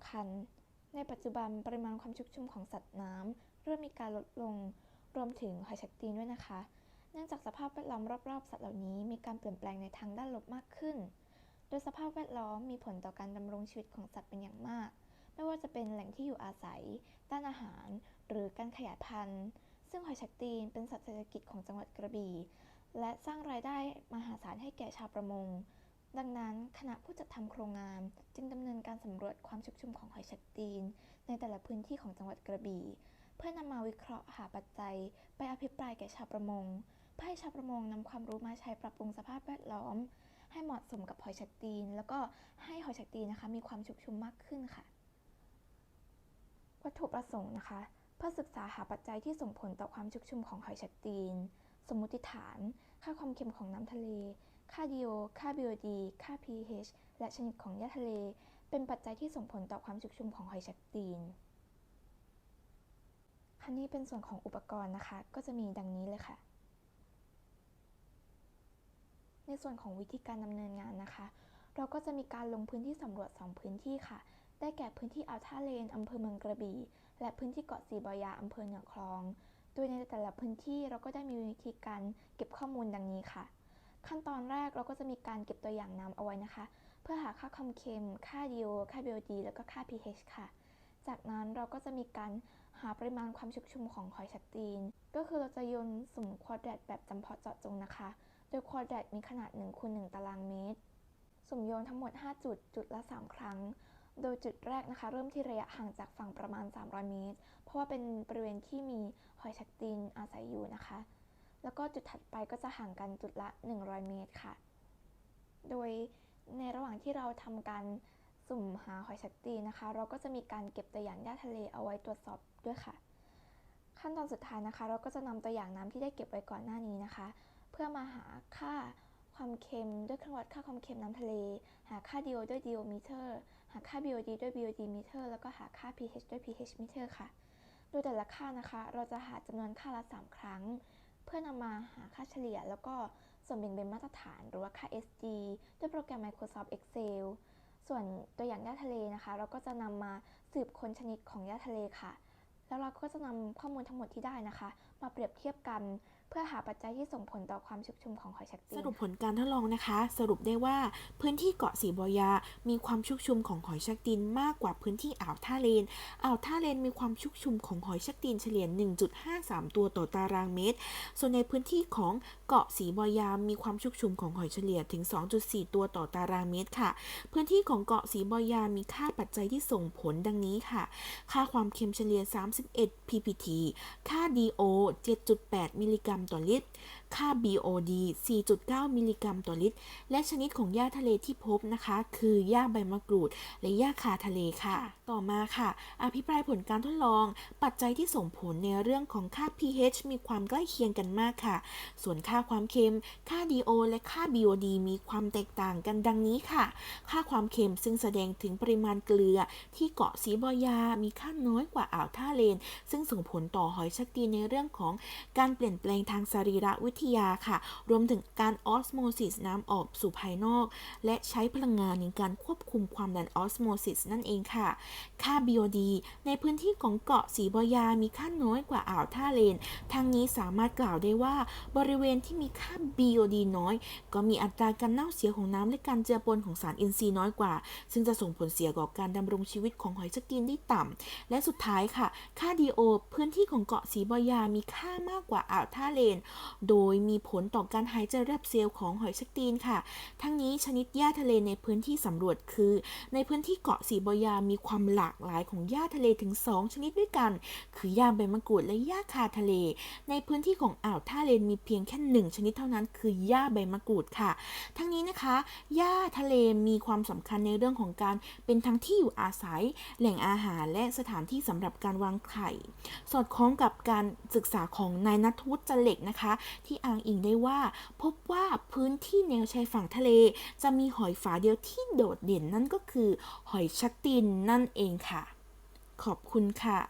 ำคัญ ในปัจจุบันปริมาณความชุกชุมของสัตว์น้ำเริ่มมีการลดลง รวมถึงหอยแชคตีนด้วยนะคะ เนื่องจากสภาพแวดล้อมรอบๆ สัตว์เหล่านี้มีการเปลี่ยนแปลงในทางด้านลบมากขึ้น โดยสภาพแวดล้อมมีผลต่อการดำรงชีวิตของสัตว์เป็นอย่างมาก ไม่ว่าจะเป็นแหล่งที่อยู่อาศัย ด้านอาหาร หรือการขยายพันธุ์ ซึ่งหอยแชคตีนเป็นสัตว์เศรษฐกิจของจังหวัดกระบี่ และสร้างรายได้มหาศาลให้แก่ชาวประมง ดังนั้นคณะผู้จัดทำโครงงานจึงดำเนินการสำรวจความชุกชุมของหอยแชคตีน ในแต่ละพื้นที่ของจังหวัดกระบี่ เพื่อนำมาวิเคราะห์หาปัจจัย ไปอภิปรายแก่ชาวประมง เพื่อให้ชาวประมงนำความรู้มาใช้ปรับปรุงสภาพแวดล้อม ให้เหมาะสมกับหอยแชคตีน แล้วก็ให้หอยแชคตีนนะคะมีความชุกชุมมากขึ้นค่ะ วัตถุประสงค์นะคะ เพื่อศึกษาหาปัจจัยที่ส่งผลต่อความชุกชุมของหอยแชคตีน สมมติฐาน ค่าความเค็มของน้ำทะเล ค่า DO ค่า BOD ค่า pH และชนิดของหญ้าทะเล เป็นปัจจัยที่ส่งผลต่อความชุกชุมของหอยแชคตีนคันนี้เป็นส่วนของอุปกรณ์นะคะ ก็จะมีดังนี้เลยค่ะ ในส่วนของวิธีการดำเนินงานนะคะ เราก็จะมีการลงพื้นที่สำรวจ 2 พื้นที่ค่ะ ได้แก่พื้นที่อ่าวท่าเลนอำเภอเมืองกระบี่ และพื้นที่เกาะสีบอยาอำเภอเหนือคลอง โดยในแต่ละพื้นที่เราก็ได้มีวิธีการเก็บข้อมูลดังนี้ค่ะ ขั้นตอนแรกเราก็จะมีการเก็บตัวอย่างน้ำเอาไว้นะคะ เพื่อหาค่าความเค็ม ค่า DO ค่า BOD แล้วก็ค่า pH ค่ะ จากนั้นเราก็จะมีการหาปริมาณความชุกชุมของหอยแชคตีน ก็คือเราจะโยนสุ่มควอดแรตแบบจำเพาะเจาะจงนะคะ โดยควอดแรตมีขนาด1คูณ1ตารางเมตร สุ่มโยนทั้งหมด 5 จุด จุดละ 3 ครั้ง โดยจุดแรกนะคะ เริ่มที่ระยะห่างจากฝั่งประมาณ 300 เมตร เพราะว่าเป็นบริเวณที่มีหอยแชคตีนอาศัยอยู่นะคะ แล้วก็จุดถัดไปก็จะห่างกันจุดละ 100 เมตรค่ะ โดยในระหว่างที่เราทำการสุ่มหาหอยแชคตีนะคะ เราก็จะมีการเก็บตัวอย่างหญ้าทะเลเอาไว้ตรวจสอบด้วยค่ะ ขั้นตอนสุดท้ายนะคะ เราก็จะนำตัวอย่างน้ำที่ได้เก็บไว้ก่อนหน้านี้นะคะ เพื่อมาหาค่าความเค็มด้วยเครื่องวัดค่าความเค็มน้ำทะเล หาค่า DO ด้วย DO meter หาค่า BOD ด้วย BOD meter แล้วก็หาค่า pH ด้วย pH meter ค่ะ โดยแต่ละค่านะคะ เราจะหาจำนวนค่าละ 3 ครั้ง พื่อนำมาหาค่าเฉลี่ย แล้วก็ส่วนแบ่งเป็นมาตรฐานหรือว่าค่า SG ด้วยโปรแกรม Microsoft Excel ส่วนตัวอย่างหญ้าทะเลนะคะ เราก็จะนำมาสืบค้นชนิดของหญ้าทะเลค่ะ แล้วเราก็จะนำข้อมูลทั้งหมดที่ได้นะคะ มาเปรียบเทียบกัน เพื่อหาปัจจัยที่ส่งผลต่อความชุกชุมของหอยแชคตีนสรุปผลการทดลองนะคะ สรุปได้ว่าพื้นที่เกาะสีบอยา มีความชุกชุมของหอยชักตีนมากกว่าพื้นที่อ่าวท่าเลนอ่าวท่าเลนมีความชุกชุมของหอยชักตีนเฉลี่ย 1.53 ตัวต่อตารางเมตร ส่วนในพื้นที่ของเกาะสีบอยา มีความชุกชุมของหอยเฉลี่ยถึง 2.4 ตัวต่อตารางเมตรค่ะ พื้นที่ของเกาะสีบอยา มีค่าปัจจัยที่ส่งผลดังนี้ค่ะ ค่าความเค็มเฉลี่ย 31 ppt ค่า DO 7.8 มิลลิกรัมต่อลิตร ค่า BOD 4.9 มิลลิกรัมต่อลิตร และชนิดของหญ้าทะเลที่พบนะคะ คือหญ้าใบมะกรูด และหญ้าคาทะเลค่ะ ต่อมาค่ะ อภิปรายผลการทดลอง ปัจจัยที่ส่งผลในเรื่องของค่า pH มีความใกล้เคียงกันมากค่ะ ส่วนค่าความเค็ม ค่า DO และค่า BOD มีความแตกต่างกันดังนี้ค่ะ ค่าความเค็มซึ่งแสดงถึงปริมาณเกลือ ที่เกาะสีบอยา มีค่าน้อยกว่าอ่าวท่าเลน ซึ่งส่งผลต่อหอยชักตีนในเรื่องของการเปลี่ยนแปลงทางสรีระวิทยาค่ะ รวมถึงการออสโมซิสน้ำออกสู่ภายนอก และใช้พลังงานในการควบคุมความดันออสโมซิสนั่นเองค่ะ ค่า BOD ในพื้นที่ของเกาะสีบอยามีค่าน้อยกว่าอ่าวท่าเลนทางนี้สามารถกล่าวได้ว่าบริเวณที่มีค่า BOD น้อย ก็มีอัตราการเน่าเสียของน้ำและการเจือปนของสารอินทรีย์น้อยกว่า ซึ่งจะส่งผลเสียต่อการดำรงชีวิตของหอยชักตีนได้ต่ำ และสุดท้ายค่ะ ค่า DO พื้นที่ของเกาะสีบอยามีค่ามากกว่าอ่าวท่าเลน โดยมีผลต่อการหายใจแรบเซลล์ของหอยชักตีนค่ะ ทั้งนี้ชนิดหญ้าทะเลในพื้นที่สำรวจคือ ในพื้นที่เกาะสีบอยามีความหลากหลายของหญ้าทะเลถึง 2 ชนิดด้วยกัน คือหญ้าใบมะกรูดและหญ้าคาทะเล ในพื้นที่ของอ่าวท่าเลนมีเพียงแค่หนึ่งชนิดเท่านั้นคือหญ้าใบมะกรูดค่ะ ทั้งนี้นะคะหญ้าทะเลมีความสำคัญในเรื่องของการเป็นทั้งที่อยู่อาศัย แหล่งอาหารและสถานที่สำหรับการวางไข่ สอดคล้องกับการศึกษาของนายนัทวุฒิจเล็กนะคะ ที่อ้างอิงได้ว่า พบว่าพื้นที่แนวชายฝั่งทะเล จะมีหอยฝาเดียวที่โดดเด่นนั่นก็คือ หอยชักตินนั่นเองค่ะ ขอบคุณค่ะ